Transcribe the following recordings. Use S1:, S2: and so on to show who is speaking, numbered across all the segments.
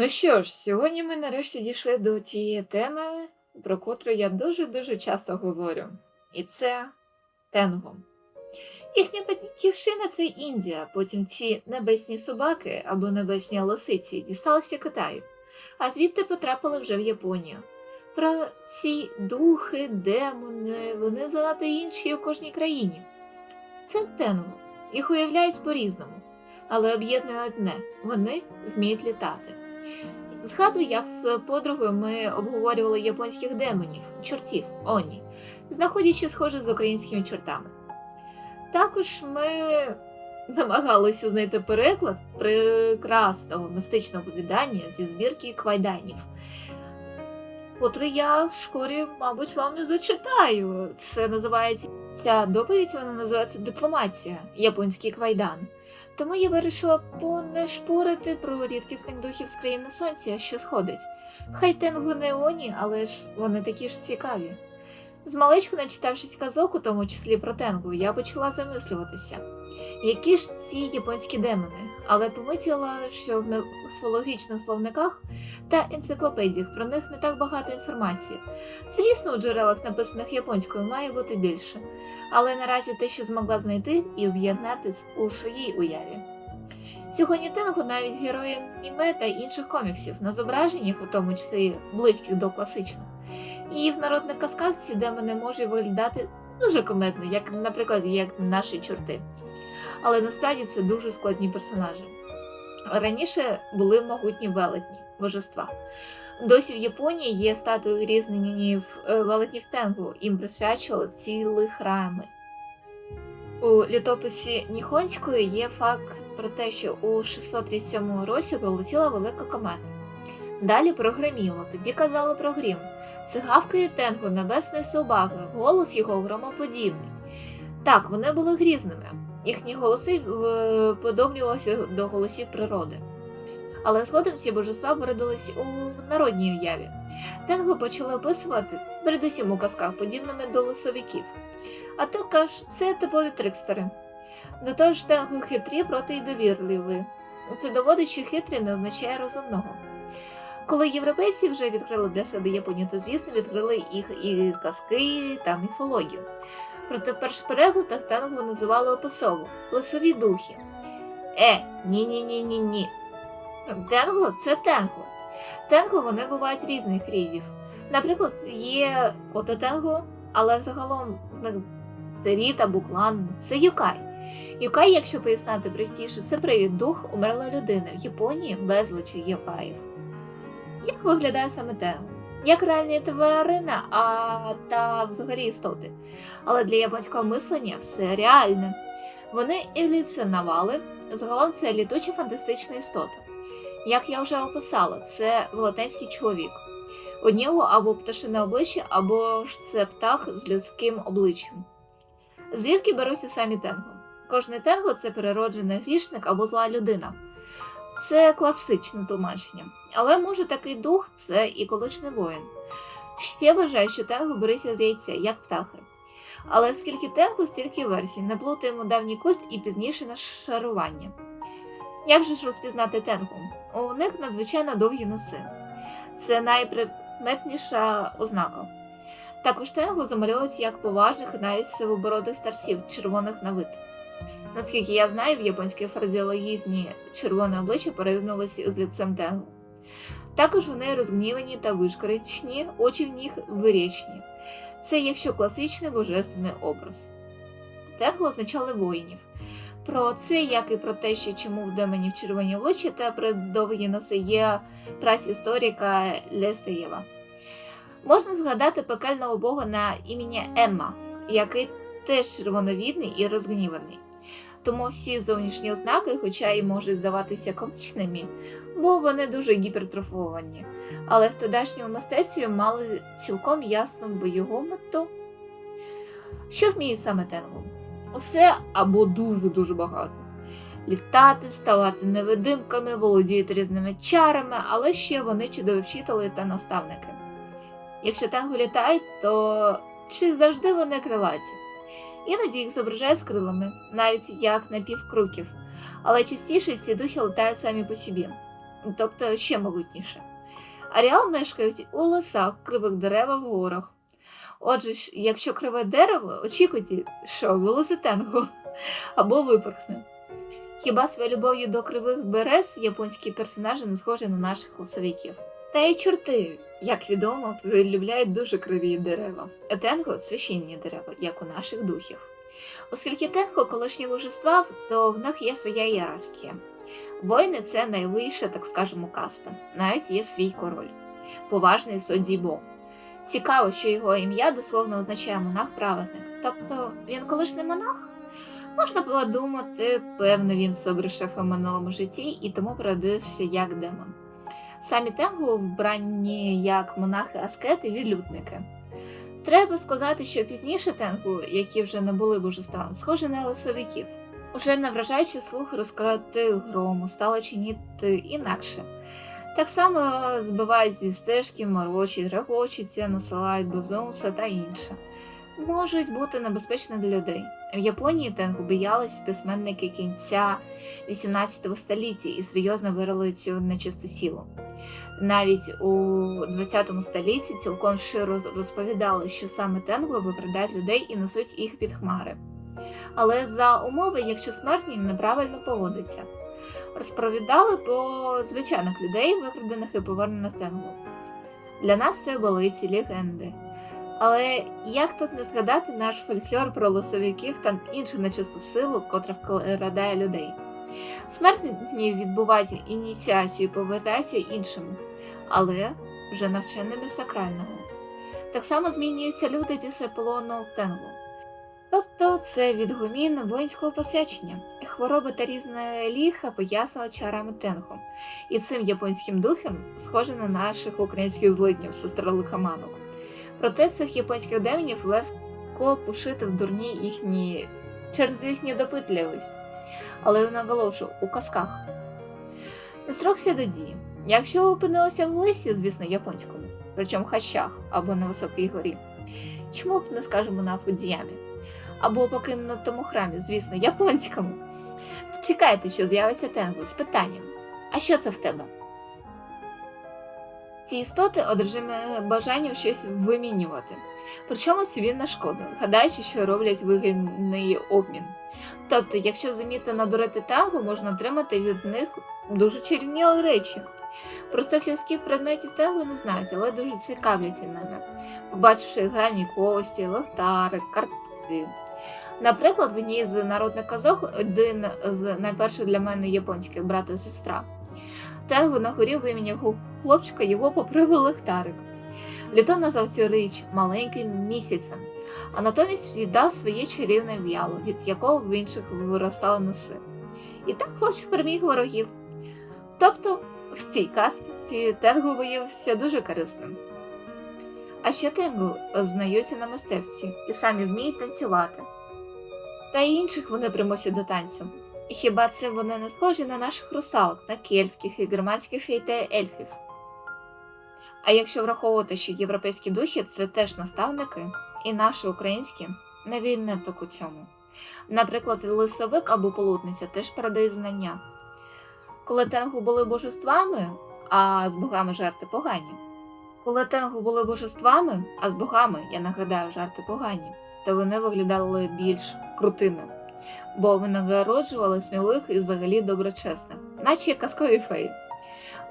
S1: Ну що ж, сьогодні ми нарешті дійшли до тієї теми, про котру я дуже-дуже часто говорю. І це тенго. Їхня батьківщина це Індія, потім ці небесні собаки або небесні лисиці дісталися Китаю, а звідти потрапили вже в Японію. Про ці духи, демони, вони занадто інші у кожній країні. Це тенго. Їх уявляють по-різному, але об'єднує одне вони вміють літати. Згадую, як з подругою ми обговорювали японських демонів, чортів, оні, знаходячи схоже з українськими чортами. Також ми намагалися знайти переклад прекрасного мистичного видання зі збірки квайданів, котрий я вскорі, мабуть, вам не зачитаю. Це називається ця доповідь, вона називається Дипломатія, японський квайдан. Тому я вирішила понешпорити про рідкісних духів з країни сонця, що сходить. Хай тенгу не оні, але ж вони такі ж цікаві. Змалечку, начитавшись казок, у тому числі про тенгу, я почала замислюватися, які ж ці японські демони, але помітила, що в міфологічних словниках та енциклопедіях про них не так багато інформації. Звісно, у джерелах, написаних японською, має бути більше але наразі те, що змогла знайти і об'єднати у своїй уяві. Сьогодні Тенгу навіть герої аніме та інших коміксів на зображеннях, у тому числі близьких до класичних, і в народних казках ці демони можуть виглядати дуже комедно, як, наприклад, як наші чорти. Але насправді це дуже складні персонажі. Раніше були могутні велетні божества. Досі в Японії є статуї різненів велетнів Тенгу, їм присвячували цілі храми. У літописі Ніхонської є факт про те, що у 637 році пролетіла велика комета. Далі прогреміло, тоді казали про грім. Це гавкає Тенгу небесної собаки, голос його громоподібний. Так, вони були грізними, їхні голоси подобнювалися до голосів природи але згодом ці божества виродились у народній уяві. Тенго почали описувати, передусім у казках, подібними до лисовиків. А також це типові трикстери. До того ж, Тенго хитрі проти й довірливі. Це доводить, що хитрий не означає розумного. Коли європейці вже відкрили для себе Японію, то звісно відкрили їх і казки та міфологію. Проте в перших переглядах Тенго називали описово лисові духи. Е, ні-ні-ні-ні-ні. Тенго це тенго. Тенго вони бувають різних рідів. Наприклад, є кототенго, але загалом в це рід або клан, це юкай. Юкай, якщо пояснити простіше, це привід дух умерла людини. В Японії безличі юкаїв. Як виглядає саме тенго? Як реальні тварина, а та взагалі істоти. Але для японського мислення все реальне. Вони еволюціонували, загалом це літуча фантастична істота. Як я вже описала, це велетенський чоловік. У нього або пташине обличчя, або ж це птах з людським обличчям. Звідки беруться самі тенго? Кожний тенго це перероджений грішник або зла людина. Це класичне тлумачення. Але може такий дух це і колишній воїн. Я вважаю, що тенго береться з яйця, як птахи. Але скільки тенго, стільки версій, не плутаємо давній культ і пізніше нашарування. Як же ж розпізнати тенгу? У них надзвичайно довгі носи. Це найприметніша ознака. Також тенгу замальовують як поважних навіть сивобородих старців, червоних на вид. Наскільки я знаю, в японській фразеологізні червоне обличчя порівнювалися з лицем тенгу. Також вони розгнівані та вишкоричні, очі в них вирічні. Це якщо класичний божественний образ. Тенгу означали воїнів. Про це, як і про те, що чому в демонів червоні обличчя та про довгі носи є праць історика Лестеєва. Можна згадати пекельного бога на ім'я Емма, який теж червоновідний і розгніваний. Тому всі зовнішні ознаки, хоча й можуть здаватися комічними, бо вони дуже гіпертрофовані, але в тодішньому мистецтві мали цілком ясну бойову мету. Що вміє саме Тенгу? Усе або дуже-дуже багато. Літати, ставати невидимками, володіти різними чарами, але ще вони чудові вчителі та наставники. Якщо тенгу літають, то чи завжди вони крилаті? Іноді їх зображають з крилами, навіть як напівкруків, але частіше ці духи літають самі по собі. тобто ще могутніше. Аріал мешкають у лесах, кривих деревах, горах. Отже, якщо криве дерево, очікуйте, що вилозе або випорхне. Хіба своєю любов'ю до кривих берез японські персонажі не схожі на наших лісовиків? Та й чорти, як відомо, полюбляють дуже криві дерева. А Тенго священні дерева, як у наших духів. Оскільки Тенго колишні божества, то в них є своя ієрархія. Воїни це найвища, так скажемо, каста. Навіть є свій король, поважний Содзібо. Цікаво, що його ім'я дословно означає монах-праведник. Тобто він колишній монах? Можна подумати, певно, він согрішив у минулому житті і тому переродився як демон. Самі Тенгу вбранні як монахи-аскети відлюдники. Треба сказати, що пізніше Тенгу, які вже не були божествами, схожі на лисовиків. Уже не вражаючи слух розкрати грому, стали чинити інакше. Так само збивають зі стежки, морочать, регочуться, насилають безумства та інше. Можуть бути небезпечні для людей. В Японії тенгу боялись письменники кінця 18 століття і серйозно вирили цю нечисту сілу. Навіть у 20 столітті цілком широ розповідали, що саме тенгу викрадають людей і несуть їх під хмари. Але за умови, якщо смертні неправильно поводиться. Розповідали про звичайних людей, викрадених і повернених тенгу. Для нас це були ці легенди. Але як тут не згадати наш фольклор про лосовиків та іншу нечисту силу, котра вкрадає людей? Смертні відбувають ініціацію і повертаються іншими, але вже навченими сакрального. Так само змінюються люди після полону в тенгу. Тобто це відгумін воїнського посвячення, хвороби та різне ліха пояснила чарами тенгу, і цим японським духом схоже на наших українських злиднів, сестра лихоманок. Проте цих японських демонів легко пошити в дурні їхні через їхню допитливість, але наголошую у казках. Строкся до дії. Якщо ви опинилися в лисі, звісно, японському, причому хащах або на високій горі, чому б не скажемо на Фудзіямі, або покинутому храмі, звісно, японському, чекайте, що з'явиться тенгу з питанням: а що це в тебе? Ці істоти одержимі бажанням щось вимінювати, причому собі на шкоду, гадаючи, що роблять вигідний обмін. Тобто, якщо зуміти надурити тангу, можна отримати від них дуже чарівні речі. Простих людських предметів тангу не знають, але дуже цікавляться ними, побачивши гральні кості, лохтари, картки. Наприклад, в одній з народних казок один з найперших для мене японських брат і сестра. Тенгу на горі виміняв хлопчика його попривив лихтарик. Літо назвав цю річ маленьким місяцем, а натомість віддав своє чарівне в'яло, від якого в інших виростали носи. І так хлопчик переміг ворогів. Тобто, в тій казці Тенгу виявився дуже корисним. А ще Тенгу знаються на мистецтві і самі вміють танцювати. Та й інших вони примусять до танцю. І хіба це вони не схожі на наших русалок, на кельтських і германських фей та ельфів? А якщо враховувати, що європейські духи це теж наставники, і наші українські не відняток у цьому. Наприклад, лисовик або полотниця теж передають знання. Коли тенгу були божествами, а з богами жарти погані. Коли тенгу були божествами, а з богами, я нагадаю, жарти погані, то вони виглядали більш крутими бо винагороджували сміливих і взагалі доброчесних, наче казкові феї.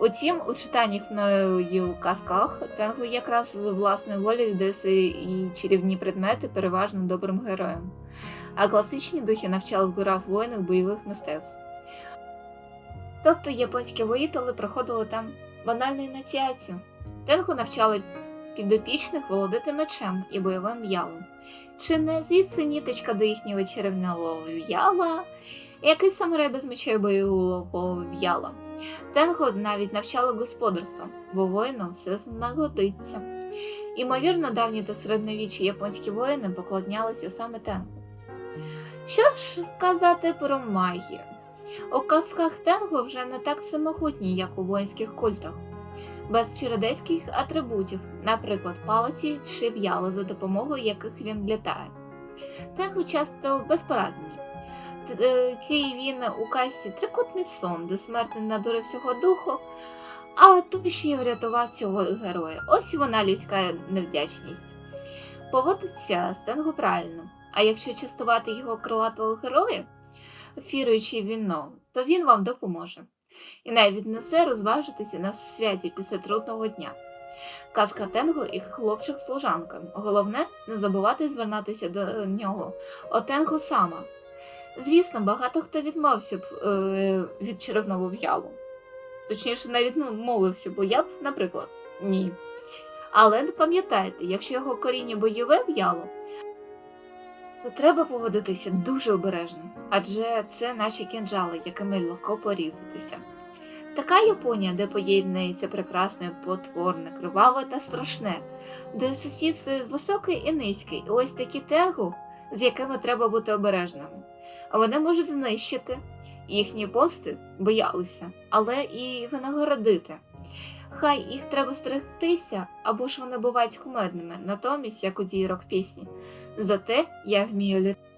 S1: Утім, у читаннях мною казках Тенгу якраз з власної волі віддає свої чарівні предмети переважно добрим героям, а класичні духи навчали в горах воїнах бойових мистецтв. Тобто японські воїтели проходили там банальну ініціацію. Тенгу навчали підопічних володити мечем і бойовим в'ялом. Чи не звідси ніточка до їхнього чарівного в'яла, який самурай без меча бойового в'яла. Тенго навіть навчали господарства, бо воїнам все знагодиться. Імовірно, давні та середньовічні японські воїни поклонялися саме Тенгу. Що ж сказати про магію? У казках Тенго вже не так самохутні, як у воїнських культах без чередецьких атрибутів, наприклад, палиці чи в'яли, за допомогою яких він літає. Тенгу часто безпорадні. Такий він у касі трикутний сон, де смертний надурив всього духу, а той ще й врятував цього героя. Ось вона людська невдячність. Поводиться Стенгу правильно, а якщо частувати його крилатого героя, фіруючи віно, то він вам допоможе. І навіть несе розважитися на святі після трудного дня. Казка Тенгу і хлопчик-служанка. Головне не забувати звернутися до нього. О Тенгу сама. Звісно, багато хто відмовився б е, від червоного в'ялу. Точніше, навіть ну, мовився, бо я б, наприклад, ні. Але пам'ятайте, якщо його коріння бойове в'яло, треба поводитися дуже обережно, адже це наші кінжали, якими легко порізатися. Така Японія, де поєднується прекрасне, потворне, криваве та страшне, де сусідство високий і низький, і ось такі тенгу, з якими треба бути обережними. А вони можуть знищити. Їхні пости боялися, але і винагородити. Хай їх треба стерегтися, або ж вони бувають кумедними, натомість, як у дірок пісні. Зате я вмію літати.